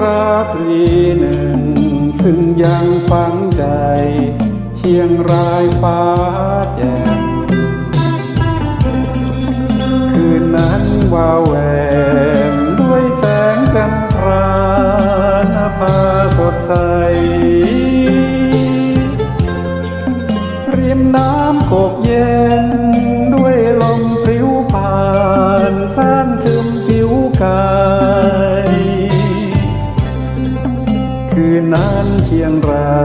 ราตรีหนึ่ง ซึ่งยังฝังใจ เชียงรายฟ้าแจ่มคืนนั้นวาวแว คืนนั้นเชียงรา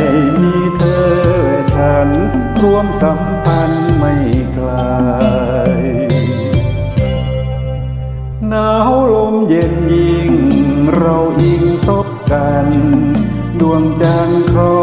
ยมีเธอและฉันร่วมสัมพันธ์ไม่ไกลหนาวลมเย็นยิ่ง เราอิงซบกัน ดวงจันทร์คล้อ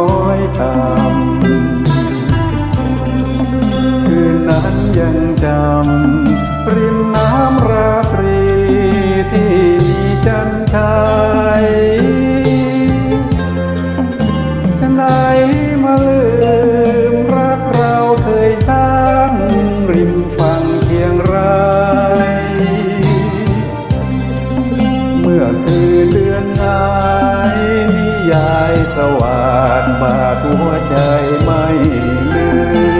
วาดบาดหัวใจไม่ลืม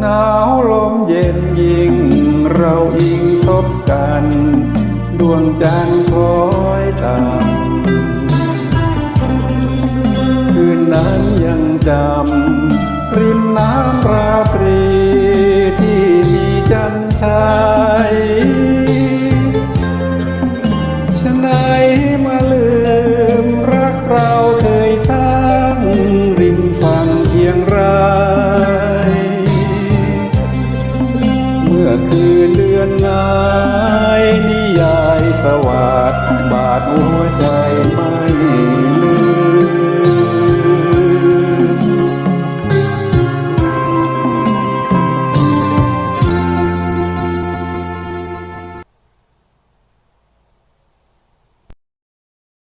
หนาวลมเย็นยิ่ง เราอิงซบกัน ดวงจันทร์คอยตามคืนนั้นยังจำริมน้ำราตรีที่มีจันทรา for what?